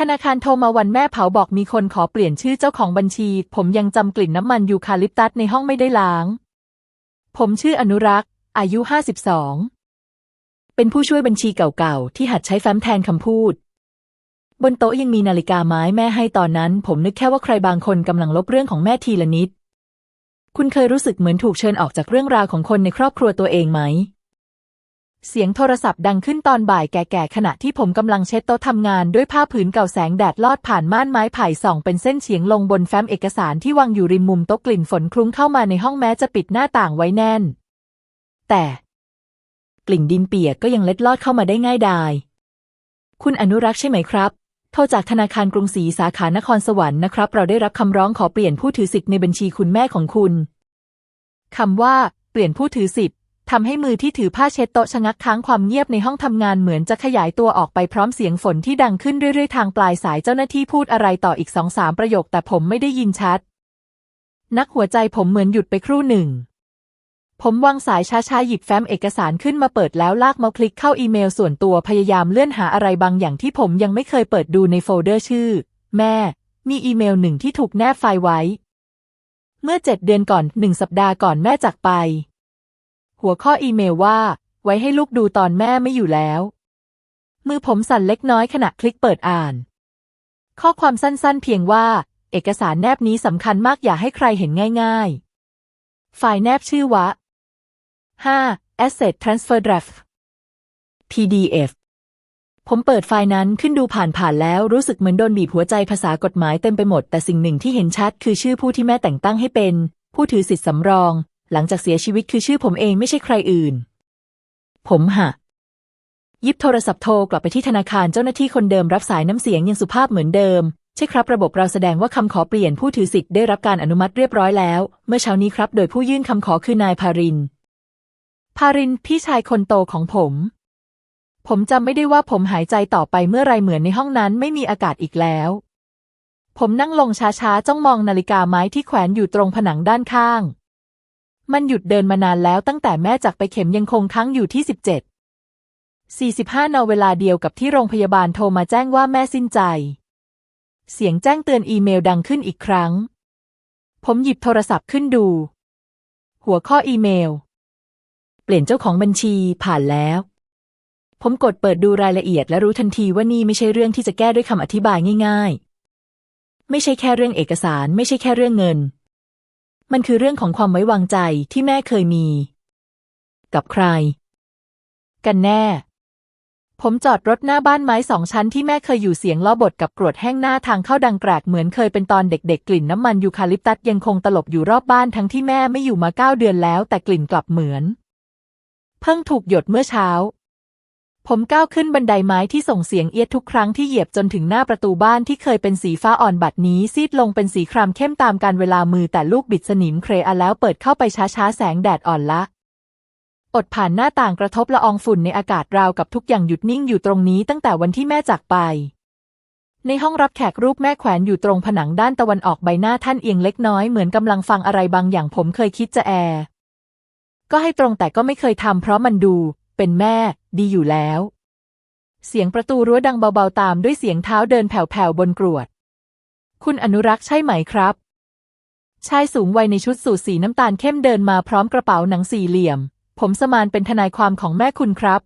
ธนาคารโทรมาวันแม่เผาบอกมีคนขอเปลี่ยนชื่อเจ้าของบัญชี ผมยังจำกลิ่นน้ำมันยูคาลิปตัสในห้องไม่ได้ล้าง ผมชื่ออนุรักษ์ อายุ 52 เป็นผู้ช่วยบัญชีเก่าๆ ที่หัดใช้แฟ้มแทนคำพูด บนโต๊ะยังมีนาฬิกาไม้แม่ให้ตอนนั้น ผมนึกแค่ว่าใครบางคนกำลังลบเรื่องของแม่ทีละนิด คุณเคยรู้สึกเหมือนถูกเชิญออกจากเรื่องราวของคนในครอบครัวตัวเองไหม เสียงโทรศัพท์ดังขึ้นตอนบ่ายแก่ๆ ขณะที่ผมกำลังเช็ดโต๊ะทำงานด้วยผ้าผืนเก่าแสงแดดลอดผ่านม่านไม้ไผ่ส่องเป็นเส้นเฉียงลงบนแฟ้มเอกสารที่วางอยู่ริมมุมโต๊ะกลิ่นฝนคลุ้งเข้ามาในห้องแม้จะปิดหน้าต่างไว้แน่น แต่ กลิ่นดินเปียกก็ยังเล็ดลอดเข้ามาได้ง่ายดาย คุณอนุรักษ์ใช่ไหมครับโทรจากธนาคารกรุงศรีสาขานครสวรรค์นะครับ เราได้รับคำร้องขอเปลี่ยนผู้ถือสิทธิ์ในบัญชีคุณแม่ของคุณ คำว่า เปลี่ยนผู้ถือสิทธิ์ ทำให้มือที่ถือผ้าเช็ดโต๊ะชะงักค้างความเงียบในห้องทำงานเหมือนจะขยายตัวออกไปพร้อมเสียงฝนที่ดังขึ้นเรื่อยๆ ทางปลายสายเจ้าหน้าที่พูดอะไรต่ออีกสองสามประโยคแต่ผมไม่ได้ยินชัด นักหัวใจผมเหมือนหยุดไปครู่หนึ่ง ผมวางสายช้าๆหยิบแฟ้มเอกสารขึ้นมาเปิดแล้วลากเมาส์คลิกเข้าอีเมลส่วนตัวพยายามเลื่อนหาอะไรบางอย่างที่ผมยังไม่เคยเปิดดูในโฟลเดอร์ชื่อ แม่ มีอีเมลหนึ่งที่ถูกแนบไฟล์ไว้ เมื่อเจ็ดเดือนก่อนหนึ่งสัปดาห์ก่อนแม่จากไป หัวข้ออีเมลว่า ไว้ให้ลูกดูตอนแม่ไม่อยู่แล้ว มือผมสั่นเล็กน้อยขณะคลิกเปิดอ่าน ข้อความสั้นๆเพียงว่า เอกสารแนบนี้สำคัญมากอย่าให้ใครเห็นง่าย ๆ ไฟล์แนบชื่อว่า 5. Asset Transfer Draft PDF ผมเปิดไฟล์นั้นขึ้นดูผ่านๆแล้วรู้สึกเหมือนโดนบีบหัวใจภาษากฎหมายเต็มไปหมด แต่สิ่งหนึ่งที่เห็นชัดคือชื่อผู้ที่แม่แต่งตั้งให้เป็น ผู้ถือสิทธิ์สำรอง หลังจากเสียชีวิตคือชื่อผมเองไม่ใช่ใครอื่น ผมหะ ยิบโทรศัพท์โทรกลับไปที่ธนาคารเจ้าหน้าที่คนเดิมรับสายน้ำเสียงยังสุภาพเหมือนเดิม ใช่ครับ ระบบเราแสดงว่าคำขอเปลี่ยนผู้ถือสิทธิ์ได้รับการอนุมัติเรียบร้อยแล้ว เมื่อเช้านี้ครับ โดยผู้ยื่นคำขอคือนายพาริน พารินพี่ชายคนโตของผม ผมจำไม่ได้ว่าผมหายใจต่อไปเมื่อไรเหมือนในห้องนั้นไม่มีอากาศอีกแล้วผมนั่งลงช้าๆ จ้องมองนาฬิกาไม้ที่แขวนอยู่ตรงผนังด้านข้าง มันหยุดเดินมานานแล้วตั้งแต่แม่จากไปเข็มยังคงค้างอยู่ที่ 17 45 นาเวลาเดียวกับที่โรงพยาบาลโทรมาแจ้งว่าแม่สิ้นใจ เสียงแจ้งเตือนอีเมลดังขึ้นอีกครั้ง ผมหยิบโทรศัพท์ขึ้นดู หัวข้ออีเมล เปลี่ยนเจ้าของบัญชีผ่านแล้ว ผมกดเปิดดูรายละเอียดและรู้ทันทีว่านี่ไม่ใช่เรื่องที่จะแก้ด้วยคำอธิบายง่าย ๆ ไม่ใช่แค่เรื่องเอกสาร ไม่ใช่แค่เรื่องเงิน มันคือเรื่องของความไว้วางใจที่แม่เคยมี กับใคร กันแน่ ผมจอดรถหน้าบ้านไม้สองชั้นที่แม่เคยอยู่เสียงล้อบทกับกรวดแห้งหน้าทางเข้าดังแกรกเหมือนเคยเป็นตอนเด็กๆ กลิ่นน้ำมันยูคาลิปตัสยังคงตลบอยู่รอบบ้านทั้งที่แม่ไม่อยู่มาเก้าเดือนแล้วแต่กลิ่นกลับเหมือน เพิ่งถูกหยดเมื่อเช้า ผมก้าวขึ้นบันไดไม้ที่ส่งเสียงเอียดทุกครั้งที่เหยียบจนถึงหน้าประตูบ้านที่เคยเป็นสีฟ้าอ่อนบัดนี้ ซีดลงเป็นสีครามเข้มตามการเวลามือแต่ลูกบิดสนิมเครอะแล้วเปิดเข้าไปช้าๆ แสงแดดอ่อนละ อดผ่านหน้าต่างกระทบละอองฝุ่นในอากาศราวกับทุกอย่างหยุดนิ่งอยู่ตรงนี้ตั้งแต่วันที่แม่จากไป ในห้องรับแขกรูปแม่แขวนอยู่ตรงผนังด้านตะวันออกใบหน้าท่านเอียงเล็กน้อยเหมือนกำลังฟังอะไรบางอย่างผมเคยคิดจะแอร์ก็ให้ตรงแต่ก็ไม่เคยทำเพราะมันดู เป็นแม่ ดีอยู่แล้ว เสียงประตูรั้วดังเบาๆตามด้วยเสียงเท้าเดินแผ่วๆบนกรวด คุณอนุรักษ์ใช่ไหมครับ ชายสูงวัยในชุดสูทสีน้ำตาลเข้มเดินมาพร้อมกระเป๋าหนังสี่เหลี่ยม ผมสมานเป็นทนายความของแม่คุณครับ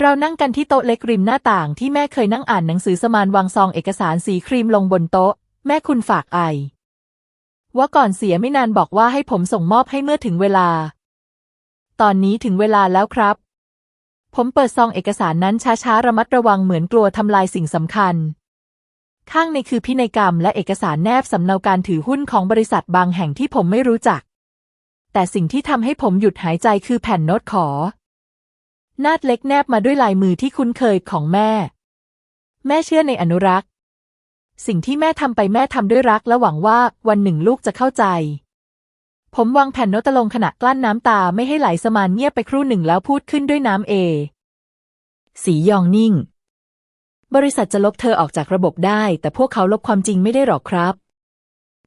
เรานั่งกันที่โต๊ะเล็กริมหน้าต่างที่แม่เคยนั่งอ่านหนังสือสมานวางซองเอกสารสีครีมลงบนโต๊ะ แม่คุณฝากไอ ว่าก่อนเสียไม่นานบอกว่าให้ผมส่งมอบให้เมื่อถึงเวลา ตอนนี้ถึงเวลาแล้วครับ ผมเปิดซองเอกสารนั้นช้าๆ ระมัดระวังเหมือนกลัวทำลายสิ่งสำคัญ ข้างในคือพินัยกรรมและเอกสารแนบสำเนาการถือหุ้นของบริษัทบางแห่งที่ผมไม่รู้จัก แต่สิ่งที่ทำให้ผมหยุดหายใจคือแผ่นโน้ตขอ นาดเล็กแนบมาด้วยลายมือที่คุ้นเคยของแม่ แม่เชื่อในอนุรักษ์ สิ่งที่แม่ทำไปแม่ทำด้วยรักและหวังว่าวันหนึ่งลูกจะเข้าใจ ผมวางแผ่นโน้ตลงขณะกลั้นน้ำตาไม่ให้ไหลสมานเงียบไปครู่หนึ่งแล้วพูดขึ้นด้วยน้ำเอ สียองนิ่ง บริษัทจะลบเธอออกจากระบบได้ แต่พวกเขาลบความจริงไม่ได้หรอกครับ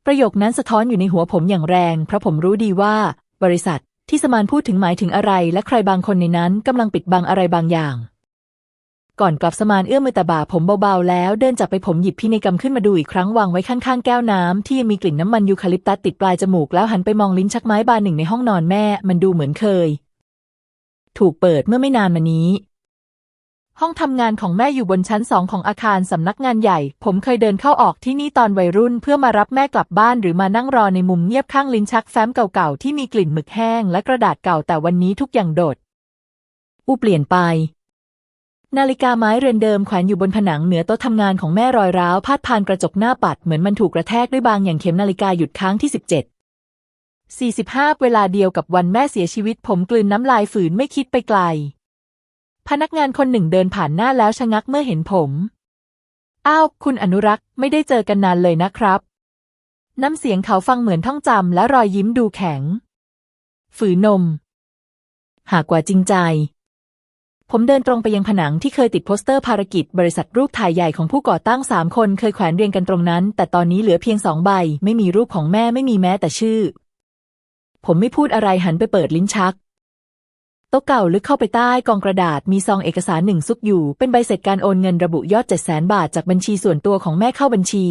ประโยคนั้นสะท้อนอยู่ในหัวผมอย่างแรง เพราะผมรู้ดีว่า บริษัทที่สมานพูดถึงหมายถึงอะไร และใครบางคนในนั้นกำลังปิดบังอะไรบางอย่าง ก่อนกลับสมานเอื้อมมือต่บ่าผมเบาๆแล้วเดินจับไปผมหยิบพินัยกรรมขึ้นมาดูอีกครั้งวางไว้ข้างๆแก้วน้ำที่ยังมีกลิ่นน้ำมันยูคาลิปตัสติดปลายจมูกแล้วหันไปมองลิ้นชักไม้บานหนึ่งในห้องนอนแม่ มันดูเหมือนเคย ถูกเปิดเมื่อไม่นานมานี้ ห้องทำงานของแม่อยู่บนชั้นสองของอาคารสำนักงานใหญ่ ผมเคยเดินเข้าออกที่นี่ตอนวัยรุ่น เพื่อมารับแม่กลับบ้านหรือมานั่งรอในมุมเงียบข้างลิ้นชักแฟ้มเก่าๆที่มีกลิ่นหมึกแห้งและกระดาษเก่าแต่วันนี้ทุกอย่างโดด อูเปลี่ยนไป นาฬิกาไม้เรือนเดิมแขวนอยู่บนผนังเหนือโต๊ะทำงานของแม่รอยร้าวพาดผ่านกระจกหน้าปัดเหมือนมันถูกกระแทกด้วยบางอย่างเข็มนาฬิกาหยุดค้างที่ 17 45 เวลาเดียวกับวันแม่เสียชีวิต ผมกลืนน้ำลายฝืนไม่คิดไปไกล พนักงานคนหนึ่งเดินผ่านหน้าแล้วชะงักเมื่อเห็นผม อ้าว คุณอนุรักษ์ไม่ได้เจอกันนานเลยนะครับ น้ำเสียงเขาฟังเหมือนท่องจำและรอยยิ้มดูแข็ง ฝืนนม หากว่าจริงใจ ผมเดินตรงไปยังผนังที่เคยติดโปสเตอร์ภารกิจ บริษัทรูปถ่ายใหญ่ของผู้ก่อตั้งสามคนเคยแขวนเรียงกันตรงนั้น แต่ตอนนี้เหลือเพียงสองใบ ไม่มีรูปของแม่ไม่มีแม้แต่ชื่อ ผมไม่พูดอะไรหันไปเปิดลิ้นชัก โต๊ะเก่าลึกเข้าไปใต้กองกระดาษมีซองเอกสารหนึ่งซุกอยู่ เป็นใบเสร็จการโอนเงินระบุยอดเจ็ดแสนบาทจากบัญชีส่วนตัวของแม่เข้าบัญชี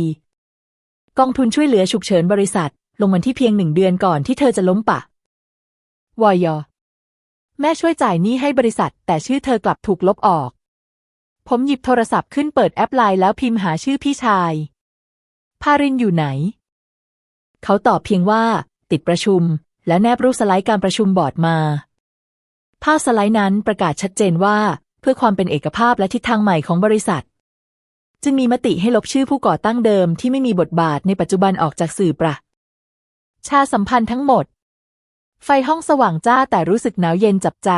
กองทุนช่วยเหลือฉุกเฉินบริษัท ลงวันที่เพียงหนึ่งเดือนก่อนที่เธอจะล้มปะวอยอ แม่ช่วยจ่ายหนี้ให้บริษัท แต่ชื่อเธอกลับถูกลบออก ผมหยิบโทรศัพท์ขึ้นเปิดแอปไลน์แล้วพิมพ์หาชื่อพี่ชาย พารินอยู่ไหน เขาตอบเพียงว่า ติดประชุม และแนบรูปสไลด์การประชุมบอร์ดมา ภาพสไลด์นั้นประกาศชัดเจนว่า เพื่อความเป็นเอกภาพและทิศทางใหม่ของบริษัท จึงมีมติให้ลบชื่อผู้ก่อตั้งเดิมที่ไม่มีบทบาทในปัจจุบันออกจากสื่อประชาสัมพันธ์ทั้งหมด ไฟห้องสว่างจ้าแต่รู้สึกหนาวเย็นจับใจ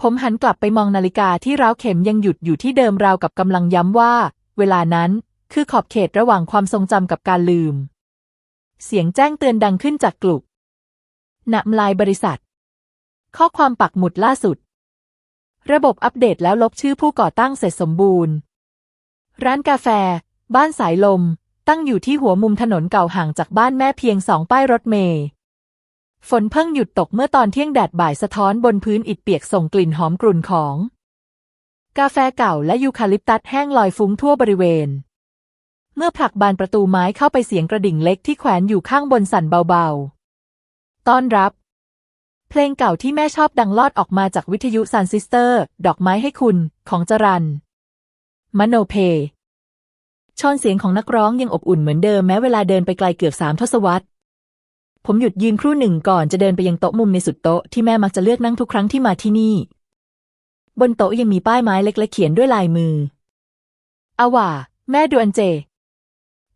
ผมหันกลับไปมองนาฬิกาที่ร้าวเข็มยังหยุดอยู่ที่เดิมราวกับกำลังย้ำว่า เวลานั้นคือขอบเขตระหว่างความทรงจำกับการลืม เสียงแจ้งเตือนดังขึ้นจากกลุ่มนำลายบริษัท ข้อความปักหมุดล่าสุด ระบบอัปเดตแล้วลบชื่อผู้ก่อตั้งเสร็จสมบูรณ์ ร้านกาแฟ บ้านสายลม ตั้งอยู่ที่หัวมุมถนนเก่าห่างจากบ้านแม่เพียงสองป้ายรถเมล์ ฝนเพิ่งหยุดตกเมื่อตอนเที่ยงแดดบ่ายสะท้อนบนพื้นอิฐเปียกส่งกลิ่นหอมกรุ่นของ กาแฟเก่าและยูคาลิปตัสแห้งลอยฟุ้งทั่วบริเวณ เมื่อผลักบานประตูไม้เข้าไปเสียงกระดิ่งเล็กที่แขวนอยู่ข้างบนสั่นเบาๆ ต้อนรับ เพลงเก่าที่แม่ชอบดังลอดออกมาจากวิทยุซันซิสเตอร์ ดอกไม้ให้คุณ ของจรันมโนเพชอนเสียงของนักร้องยังอบอุ่นเหมือนเดิมแม้เวลาเดินไปไกลเกือบสามทศวรรษ ผมหยุดยืนครู่หนึ่งก่อนจะเดินไปยังโต๊ะมุมในสุดโต๊ะที่แม่มักจะเลือกนั่งทุกครั้งที่มาที่นี่ บนโต๊ะยังมีป้ายไม้เล็กๆเขียนด้วยลายมืออาว่า แม่ดูอันเจ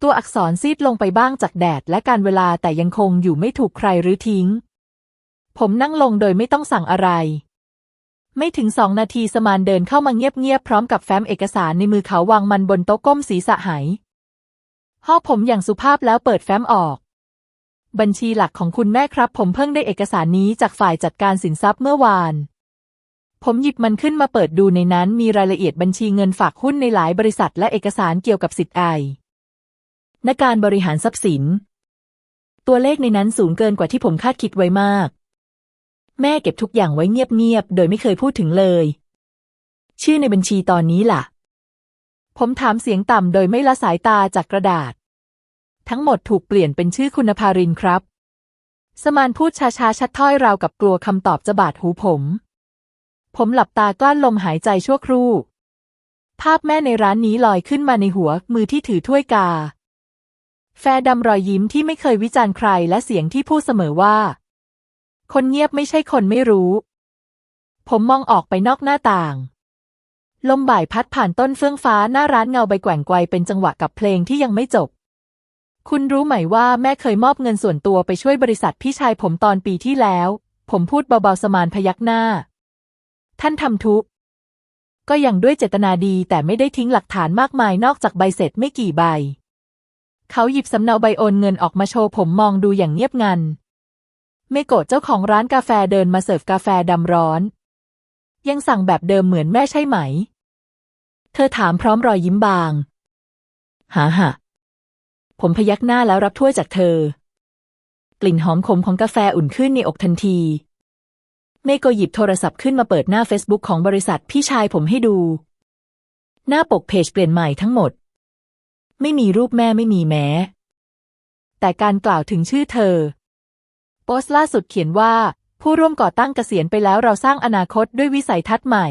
ตัวอักษรซีดลงไปบ้างจากแดดและการเวลาแต่ยังคงอยู่ไม่ถูกใครรื้อทิ้ง ผมนั่งลงโดยไม่ต้องสั่งอะไร ไม่ถึงสองนาทีสมานเดินเข้ามาเงียบๆพร้อมกับแฟ้มเอกสารในมือเขาวางมันบนโต๊ะก้มศีรษะหายห่อผมอย่างสุภาพแล้วเปิดแฟ้มออก บัญชีหลักของคุณแม่ครับ ผมเพิ่งได้เอกสารนี้จากฝ่ายจัดการสินทรัพย์เมื่อวาน ผมหยิบมันขึ้นมาเปิดดูในนั้นมีรายละเอียดบัญชีเงินฝากหุ้นในหลายบริษัท และเอกสารเกี่ยวกับสิทธิ์ไอในการบริหารทรัพย์สิน ตัวเลขในนั้นสูงเกินกว่าที่ผมคาดคิดไว้มาก แม่เก็บทุกอย่างไว้เงียบๆโดยไม่เคยพูดถึงเลย ชื่อในบัญชีตอนนี้ล่ะ ผมถามเสียงต่ำโดยไม่ละสายตาจากกระดาษ ทั้งหมดถูกเปลี่ยนเป็นชื่อคุณภารินครับ สมานพูดช้าๆ ชัดถ้อยราวกับกลัวคำตอบจะบาดหูผม ผมหลับตากลั้นลมหายใจชั่วครู่ ภาพแม่ในร้านนี้ลอยขึ้นมาในหัวมือที่ถือถ้วยกา แฟดำรอยยิ้มที่ไม่เคยวิจารณ์ใครและเสียงที่พูดเสมอว่า คนเงียบไม่ใช่คนไม่รู้ ผมมองออกไปนอกหน้าต่างลมบ่ายพัดผ่านต้นเฟื่องฟ้าหน้าร้านเงาใบแกว่งไกวเป็นจังหวะกับเพลงที่ยังไม่จบ คุณรู้ไหมว่าแม่เคยมอบเงินส่วนตัวไปช่วยบริษัทพี่ชายผมตอนปีที่แล้ว ผมพูดเบาๆสมานพยักหน้า ท่านทำทุก ก็ยังด้วยเจตนาดีแต่ไม่ได้ทิ้งหลักฐานมากมายนอกจากใบเสร็จไม่กี่ใบ เขาหยิบสำเนาใบโอนเงินออกมาโชว์ผมมองดูอย่างเงียบงัน เมโกะเจ้าของร้านกาแฟเดินมาเสิร์ฟกาแฟดำร้อน ยังสั่งแบบเดิมเหมือนแม่ใช่ไหม เธอถามพร้อมรอยยิ้มบาง หาหะ ผมพยักหน้าแล้วรับถ้วยจากเธอ กลิ่นหอมขมของกาแฟอุ่นขึ้นในอกทันที เมโกหยิบโทรศัพท์ขึ้นมาเปิดหน้า Facebook ของบริษัทพี่ชายผมให้ดู หน้าปกเพจเปลี่ยนใหม่ทั้งหมด ไม่มีรูปแม่ไม่มีแม้ แต่การกล่าวถึงชื่อเธอ โพสต์ล่าสุดเขียนว่า ผู้ร่วมก่อตั้งเกษียณไปแล้วเราสร้างอนาคตด้วยวิสัยทัศน์ใหม่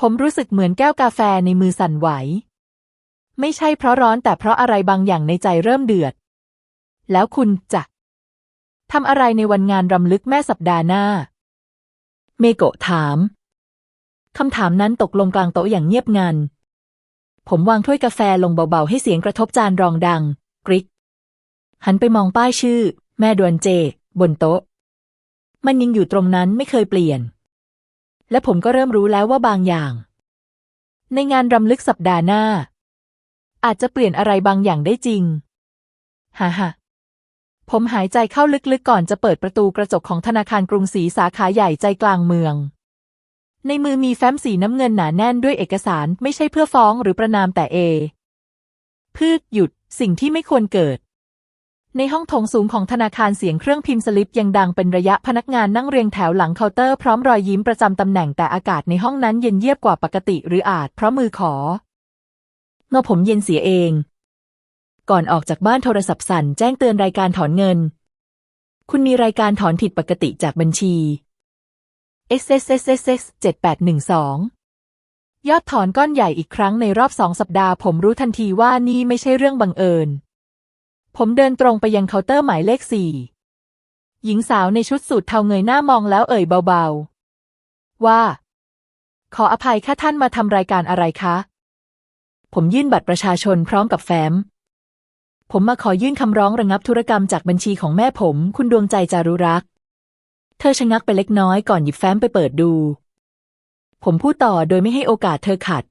ผมรู้สึกเหมือนแก้วกาแฟในมือสั่นไหว ไม่ใช่เพราะร้อนแต่เพราะอะไรบางอย่างในใจเริ่มเดือด แล้วคุณจะทำอะไรในวันงานรำลึกแม่สัปดาห์หน้า เมโกะถาม คำถามนั้นตกลงกลางโต๊ะอย่างเงียบงัน ผมวางถ้วยกาแฟลงเบาๆ ให้เสียงกระทบจานรองดัง กริก หันไปมองป้ายชื่อ แม่ดวนเจ บนโต๊ะ มันยังอยู่ตรงนั้นไม่เคยเปลี่ยน และผมก็เริ่มรู้แล้วว่าบางอย่าง ในงานรำลึกสัปดาห์หน้า อาจจะเปลี่ยนอะไรบางอย่างได้จริงฮ่าฮ่าผมหายใจเข้าลึกๆก่อนจะเปิดประตูกระจกของธนาคารกรุงศรีสาขาใหญ่ใจกลางเมือง ในมือมีแฟ้มสีน้ำเงินหนาแน่นด้วยเอกสารไม่ใช่เพื่อฟ้องหรือประนามแต่เอ พืชหยุดสิ่งที่ไม่ควรเกิด ในห้องโถงสูงของธนาคารเสียงเครื่องพิมพ์สลิปยังดังเป็นระยะพนักงานนั่งเรียงแถวหลังเคาน์เตอร์พร้อมรอยยิ้มประจำตำแหน่งแต่อากาศในห้องนั้นเย็นเยียบกว่าปกติหรืออาจเพราะมือขอ เงาผมเย็นเสียเอง ก่อนออกจากบ้านโทรศัพท์สั่นแจ้งเตือนรายการถอนเงิน คุณมีรายการถอนผิดปกติจากบัญชี x x x x x 7812 ยอดถอนก้อนใหญ่อีกครั้งในรอบสองสัปดาห์ผมรู้ทันทีว่านี่ไม่ใช่เรื่องบังเอิญ ผมเดินตรงไปยังเคาน์เตอร์หมายเลขสี่หญิงสาวในชุดสูทเทาเงยหน้ามองแล้วเอ่ยเบาๆ ว่า ขออภัยค่ะท่านมาทำรายการอะไรคะ ผมยื่นบัตรประชาชนพร้อมกับแฟ้ม ผมมาขอยื่นคำร้องระงับธุรกรรมจากบัญชีของแม่ผม คุณดวงใจจารุรักษ์ เธอชะงักไปเล็กน้อยก่อนหยิบแฟ้มไปเปิดดู ผมพูดต่อโดยไม่ให้โอกาสเธอขัด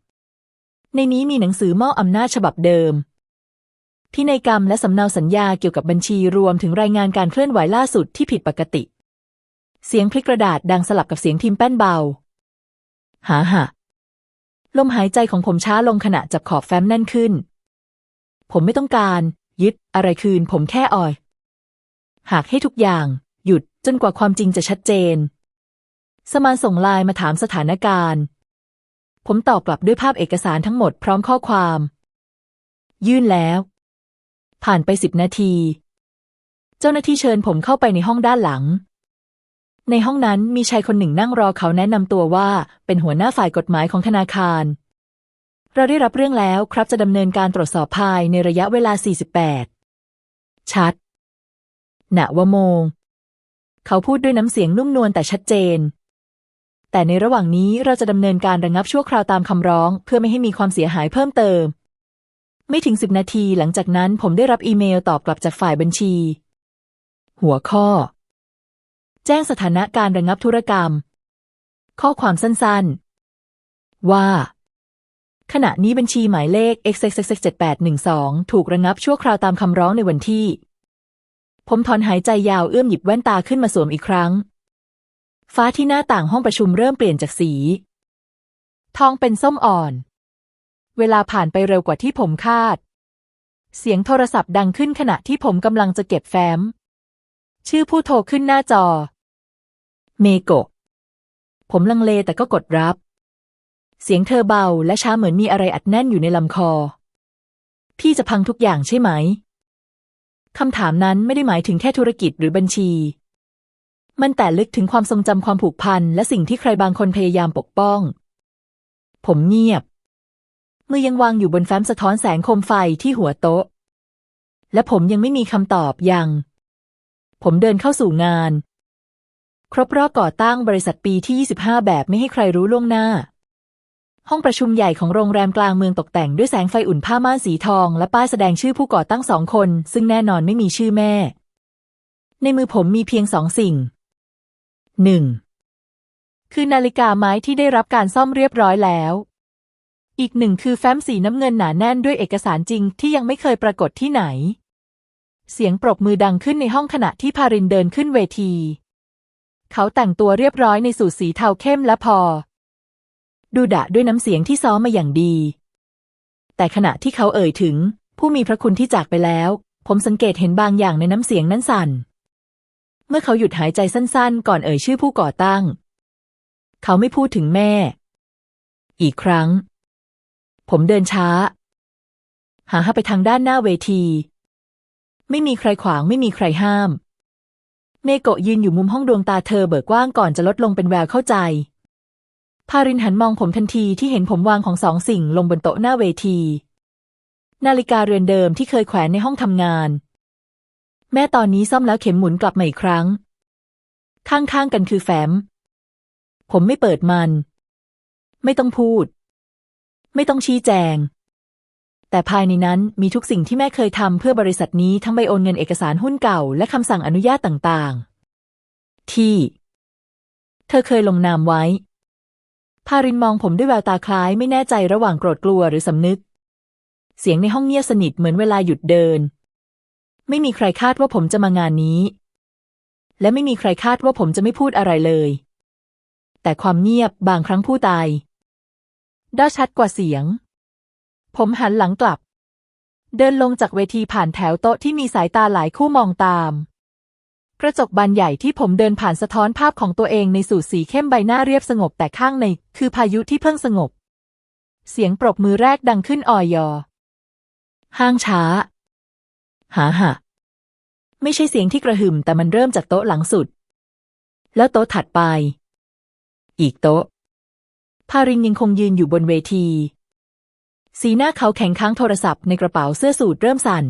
ในนี้มีหนังสือมอบอำนาจฉบับเดิมพินัยกรรมและสำเนาสัญญาเกี่ยวกับบัญชีรวมถึงรายงานการเคลื่อนไหวล่าสุดที่ผิดปกติ เสียงพลิกกระดาษดังสลับกับเสียงพิมแป้นเบา หาหะ ลมหายใจของผมช้าลงขณะจับขอบแฟ้มแน่นขึ้น ผมไม่ต้องการ ยึด อะไรคืน ผมแค่อ่อย หากให้ทุกอย่าง หยุดจนกว่าความจริงจะชัดเจน สมานส่งไลน์มาถามสถานการณ์ ผมตอบกลับด้วยภาพเอกสารทั้งหมดพร้อมข้อความ ยื่นแล้ว ผ่านไปสิบนาที เจ้าหน้าที่เชิญผมเข้าไปในห้องด้านหลัง ในห้องนั้นมีชายคนหนึ่งนั่งรอเขาแนะนำตัวว่า เป็นหัวหน้าฝ่ายกฎหมายของธนาคาร เราได้รับเรื่องแล้วครับจะดำเนินการตรวจสอบภายในระยะเวลา 48 ชัดณวโมง เขาพูดด้วยน้ำเสียงนุ่มนวลแต่ชัดเจน แต่ในระหว่างนี้เราจะดำเนินการระงับชั่วคราวตามคำร้อง เพื่อไม่ให้มีความเสียหายเพิ่มเติม ไม่ถึงสิบนาทีหลังจากนั้นผมได้รับอีเมลตอบกลับจากฝ่ายบัญชี หัวข้อ แจ้งสถานะการระงับธุรกรรม ข้อความสั้นๆ ว่า ขณะนี้บัญชีหมายเลข x x x x 7 8 1 2 ถูกระงับชั่วคราวตามคำร้องในวันที่ ผมถอนหายใจยาวเอื้อมหยิบแว่นตาขึ้นมาสวมอีกครั้ง ฟ้าที่หน้าต่างห้องประชุมเริ่มเปลี่ยนจากสี ทองเป็นส้มอ่อน เวลาผ่านไปเร็วกว่าที่ผมคาด เสียงโทรศัพท์ดังขึ้นขณะที่ผมกำลังจะเก็บแฟ้ม ชื่อผู้โทรขึ้นหน้าจอ เมโกะ ผมลังเลแต่ก็กดรับ เสียงเธอเบาและช้าเหมือนมีอะไรอัดแน่นอยู่ในลำคอ พี่จะพังทุกอย่างใช่ไหม คำถามนั้นไม่ได้หมายถึงแค่ธุรกิจหรือบัญชี มันแต่ลึกถึงความทรงจำความผูกพัน และสิ่งที่ใครบางคนพยายามปกป้อง ผมเงียบ มือยังวางอยู่บนแฟ้มสะท้อนแสงโคมไฟที่หัวโต๊ะ และผมยังไม่มีคำตอบยัง ผมเดินเข้าสู่งาน ครบรอบก่อตั้งบริษัทปีที่ 25 แบบไม่ให้ใครรู้ล่วงหน้า ห้องประชุมใหญ่ของโรงแรมกลางเมืองตกแต่งด้วยแสงไฟอุ่นผ้าม่านสีทอง และป้ายแสดงชื่อผู้ก่อตั้งสองคน ซึ่งแน่นอนไม่มีชื่อแม่ ในมือผมมีเพียงสองสิ่งหนึ่งคือนาฬิกาไม้ที่ได้รับการซ่อมเรียบร้อยแล้ว อีกหนึ่งคือแฟ้มสีน้ำเงินหนาแน่นด้วยเอกสารจริงที่ยังไม่เคยปรากฏที่ไหน เสียงปรบมือดังขึ้นในห้องขณะที่พารินเดินขึ้นเวที เขาแต่งตัวเรียบร้อยในสูทสีเทาเข้มและพอ ดูดะด้วยน้ำเสียงที่ซ้อมมาอย่างดี แต่ขณะที่เขาเอ่ยถึง ผู้มีพระคุณที่จากไปแล้ว ผมสังเกตเห็นบางอย่างในน้ำเสียงนั้นสั่น เมื่อเขาหยุดหายใจสั้นๆ ก่อนเอ่ยชื่อผู้ก่อตั้ง เขาไม่พูดถึงแม่ อีกครั้ง ผมเดินช้า หาหาไปทางด้านหน้าเวที ไม่มีใครขวางไม่มีใครห้าม เมโกะยืนอยู่มุมห้องดวงตาเธอเบิกกว้างก่อนจะลดลงเป็นแววเข้าใจ พารินหันมองผมทันทีที่เห็นผมวางของสองสิ่งลงบนโต๊ะหน้าเวที นาฬิกาเรือนเดิมที่เคยแขวนในห้องทำงาน แม่ตอนนี้ซ่อมแล้วเข็มหมุนกลับมาอีกครั้ง ข้างๆกันคือแฟ้ม ผมไม่เปิดมัน ไม่ต้องพูด ไม่ต้องชี้แจง แต่ภายในนั้นมีทุกสิ่งที่แม่เคยทำเพื่อบริษัทนี้ทั้งใบโอนเงินเอกสารหุ้นเก่า และคำสั่งอนุญาตต่างๆ ที่ เธอเคยลงนามไว้ พารินมองผมด้วยแววตาคล้ายไม่แน่ใจระหว่างโกรธกลัวหรือสำนึก เสียงในห้องเงียบสนิทเหมือนเวลาหยุดเดิน ไม่มีใครคาดว่าผมจะมางานนี้ และไม่มีใครคาดว่าผมจะไม่พูดอะไรเลย แต่ความเงียบบางครั้งพูดตายด้าชัดกว่าเสียง ผมหันหลังกลับ เดินลงจากเวทีผ่านแถวโต๊ะที่มีสายตาหลายคู่มองตาม กระจกบานใหญ่ที่ผมเดินผ่านสะท้อนภาพของตัวเองในสูตรสีเข้มใบหน้าเรียบสงบแต่ข้างใน คือพายุที่เพิ่งสงบ เสียงปรบมือแรกดังขึ้นออยอ ห้างช้า หาหะไม่ใช่เสียงที่กระหึ่มแต่มันเริ่มจากโต๊ะหลังสุด แล้วโต๊ะถัดไป อีกโต๊ะ พารินยังคงยืนอยู่บนเวที สีหน้าเขาแข็งค้างโทรศัพท์ในกระเป๋าเสื้อสูทเริ่มสั่น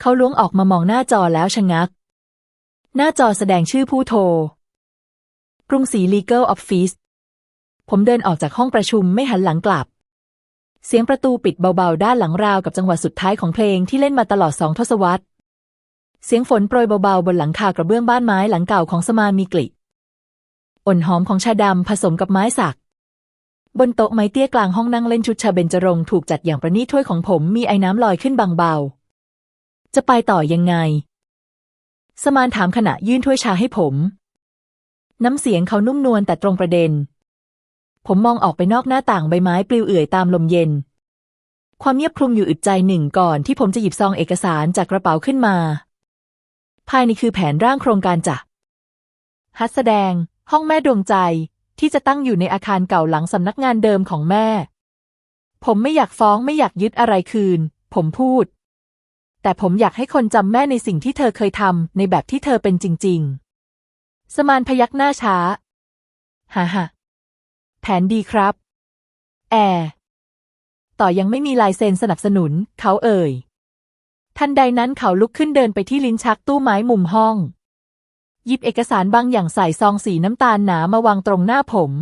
เขาล้วงออกมามองหน้าจอแล้วชะงัก หน้าจอแสดงชื่อผู้โทร กรุงศรี Legal Office ผมเดินออกจากห้องประชุมไม่หันหลังกลับ เสียงประตูปิดเบาๆ ด้านหลังราวกับจังหวะสุดท้ายของเพลงที่เล่นมาตลอดสองทศวรรษ เสียงฝนโปรยเบาๆ บนหลังคากระเบื้องบ้านไม้หลังเก่าของสมานมีกลิ่นอ่นหอมของชาดำผสมกับไม้สัก บนโต๊ะไม้เตี้ยกลางห้องนั่งเล่นชุดชาเบญจรงถูกจัดอย่างประณีตถ้วยของผมมีไอ้น้ำลอยขึ้นบางเบา จะไปต่อยังไง สมานถามขณะยื่นถ้วยชาให้ผม น้ำเสียงเขานุ่มนวลแต่ตรงประเด็น ผมมองออกไปนอกหน้าต่างใบไม้ปลิวเอื่อยตามลมเย็น ความเงียบคลุมอยู่อึดใจหนึ่งก่อนที่ผมจะหยิบซองเอกสารจากกระเป๋าขึ้นมา ภายในคือแผนร่างโครงการจะฮัดแสดง ห้องแม่ดวงใจ ที่จะตั้งอยู่ในอาคารเก่าหลังสำนักงานเดิมของแม่ ผมไม่อยากฟ้องไม่อยากยึดอะไรคืน ผมพูด แต่ผมอยากให้คนจำแม่ในสิ่งที่เธอเคยทำในแบบที่เธอเป็นจริง ๆ สมานพยักหน้าช้าฮ่าฮ่าแผนดีครับ แอร์ต่อยังไม่มีลายเซ็นสนับสนุน เขาเอ่ย ทันใดนั้นเขาลุกขึ้นเดินไปที่ลิ้นชักตู้ไม้มุมห้อง หยิบเอกสารบางอย่างใส่ซองสีน้ำตาลหนามาวางตรงหน้าผม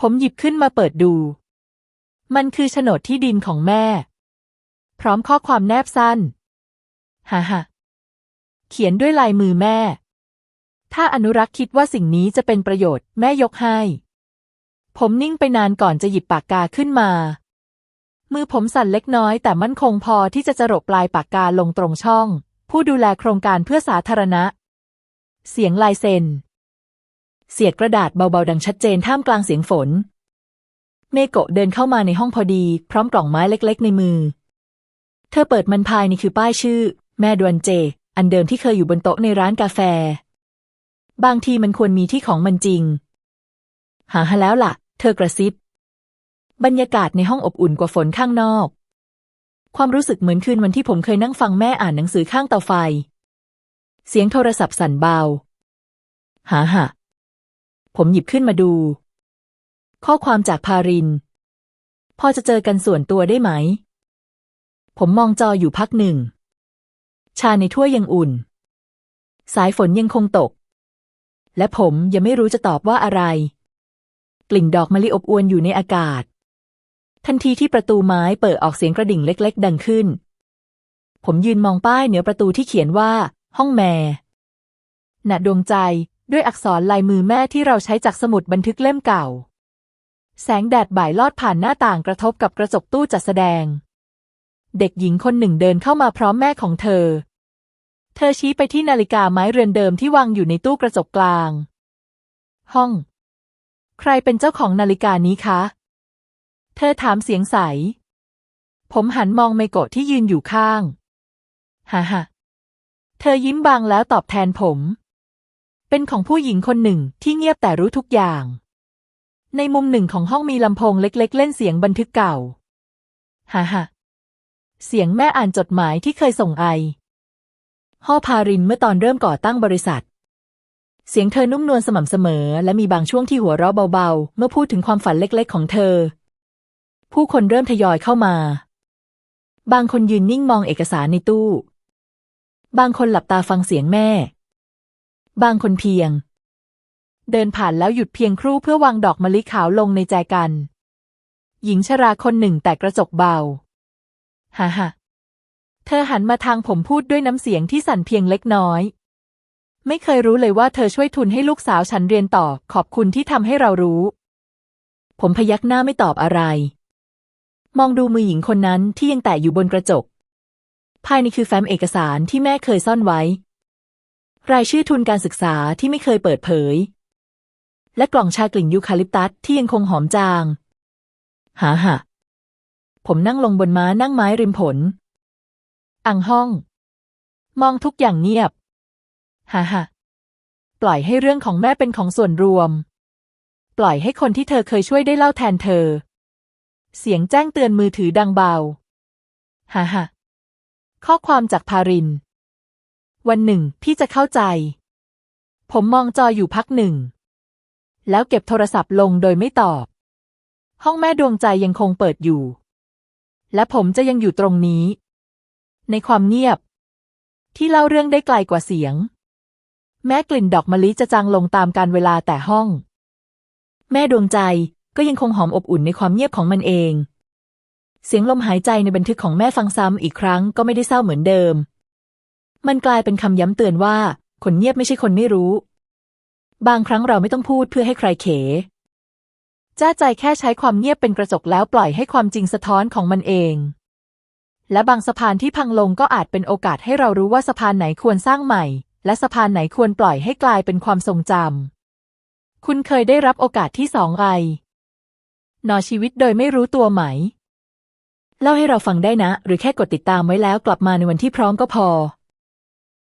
ผมหยิบขึ้นมาเปิดดู มันคือโฉนดที่ดินของแม่ พร้อมข้อความแนบสั้นฮ่าฮ่าเขียนด้วยลายมือแม่ ถ้าอนุรักษ์คิดว่าสิ่งนี้จะเป็นประโยชน์แม่ยกให้ ผมนิ่งไปนานก่อนจะหยิบปากกาขึ้นมา มือผมสั่นเล็กน้อยแต่มั่นคงพอที่จะจรบปลายปากกาลงตรงช่อง ผู้ดูแลโครงการเพื่อสาธารณะ เสียงลายเซ็น เสียดกระดาษเบาๆดังชัดเจนท่ามกลางเสียงฝน เมโกะเดินเข้ามาในห้องพอดี พร้อมกล่องไม้เล็กๆ ในมือ เธอเปิดมันภายในคือป้ายชื่อ แม่ดวนเจ อันเดิมที่เคยอยู่บนโต๊ะในร้านกาแฟ บางทีมันควรมีที่ของมันจริง หาหาแล้วล่ะ เธอกระซิบบรรยากาศในห้องอบอุ่นกว่าฝนข้างนอก ความรู้สึกเหมือนคืนวันที่ผมเคยนั่งฟังแม่อ่านหนังสือข้างเตาไฟ เสียงโทรศัพท์สั่นเบา หาหะ ผมหยิบขึ้นมาดู ข้อความจากพาริน พอจะเจอกันส่วนตัวได้ไหม ผมมองจออยู่พักหนึ่ง ชาในถ้วยยังอุ่น สายฝนยังคงตก และผมยังไม่รู้จะตอบว่าอะไร กลิ่นดอกมะลิอบอวนอยู่ในอากาศ ทันทีที่ประตูไม้เปิดออกเสียงกระดิ่งเล็ก ๆ ดังขึ้น ผมยืนมองป้ายเหนือประตูที่เขียนว่า ห้องแม่ณดวงใจด้วยอักษรลายมือแม่ที่เราใช้จากสมุดบันทึกเล่มเก่า แสงแดดบ่ายลอดผ่านหน้าต่างกระทบกับกระจกตู้จัดแสดง เด็กหญิงคนหนึ่งเดินเข้ามาพร้อมแม่ของเธอ เธอชี้ไปที่นาฬิกาไม้เรือนเดิมที่วางอยู่ในตู้กระจกกลาง ห้อง ใครเป็นเจ้าของนาฬิกานี้คะ เธอถามเสียงใส ผมหันมองไมโกะที่ยืนอยู่ข้าง ฮ่าฮ่า เธอยิ้มบางแล้วตอบแทนผม เป็นของผู้หญิงคนหนึ่งที่เงียบแต่รู้ทุกอย่าง ในมุมหนึ่งของห้องมีลำโพงเล็ก ๆ เล่นเสียงบันทึกเก่า ฮ่าฮ่าเสียงแม่อ่านจดหมายที่เคยส่งไอห่อพารินเมื่อตอนเริ่มก่อตั้งบริษัท เสียงเธอนุ่มนวลสม่ำเสมอ และมีบางช่วงที่หัวเราะเบาๆ เมื่อพูดถึงความฝันเล็ก ๆ ของเธอ ผู้คนเริ่มทยอยเข้ามา บางคนยืนนิ่งมองเอกสารในตู้ บางคนหลับตาฟังเสียงแม่ บางคนเพียง เดินผ่านแล้วหยุดเพียงครู่เพื่อวางดอกมะลิขาวลงในแจกัน หญิงชราคนหนึ่งแต่กระจกเบาฮ่าฮ่าเธอหันมาทางผมพูดด้วยน้ำเสียงที่สั่นเพียงเล็กน้อย ไม่เคยรู้เลยว่าเธอช่วยทุนให้ลูกสาวฉันเรียนต่อ ขอบคุณที่ทำให้เรารู้ ผมพยักหน้าไม่ตอบอะไร มองดูมือหญิงคนนั้นที่ยังแตะอยู่บนกระจก ภายในคือแฟ้มเอกสารที่แม่เคยซ่อนไว้ รายชื่อทุนการศึกษาที่ไม่เคยเปิดเผย และกล่องชากลิ่นยูคาลิปตัสที่ยังคงหอมจาง หาหะผมนั่งลงบนม้านั่งไม้ริมผล อังห้อง มองทุกอย่างเงียบฮ่าฮ่าปล่อยให้เรื่องของแม่เป็นของส่วนรวม ปล่อยให้คนที่เธอเคยช่วยได้เล่าแทนเธอ เสียงแจ้งเตือนมือถือดังเบา ฮ่าฮ่า ข้อความจากพาริน วันหนึ่งพี่จะเข้าใจ ผมมองจออยู่พักหนึ่ง แล้วเก็บโทรศัพท์ลงโดยไม่ตอบ ห้องแม่ดวงใจยังคงเปิดอยู่ และผมจะยังอยู่ตรงนี้ ในความเงียบ ที่เล่าเรื่องได้ไกลกว่าเสียง แม้กลิ่นดอกมะลิจะจางลงตามการเวลาแต่ห้อง แม่ดวงใจก็ยังคงหอมอบอุ่นในความเงียบของมันเอง เสียงลมหายใจในบันทึกของแม่ฟังซ้ำอีกครั้งก็ไม่ได้เศร้าเหมือนเดิม มันกลายเป็นคำย้ำเตือนว่า คนเงียบไม่ใช่คนไม่รู้ บางครั้งเราไม่ต้องพูดเพื่อให้ใครเขจ้าใจแค่ใช้ความเงียบเป็นกระจกแล้วปล่อยให้ความจริงสะท้อนของมันเอง และบางสะพานที่พังลงก็อาจเป็นโอกาสให้เรารู้ว่าสะพานไหนควรสร้างใหม่ และสะพานไหนควรปล่อยให้กลายเป็นความทรงจำ คุณเคยได้รับโอกาสที่สองไอนอชีวิตโดยไม่รู้ตัวไหม เล่าให้เราฟังได้นะ หรือแค่กดติดตามไว้แล้วกลับมาในวันที่พร้อมก็พอ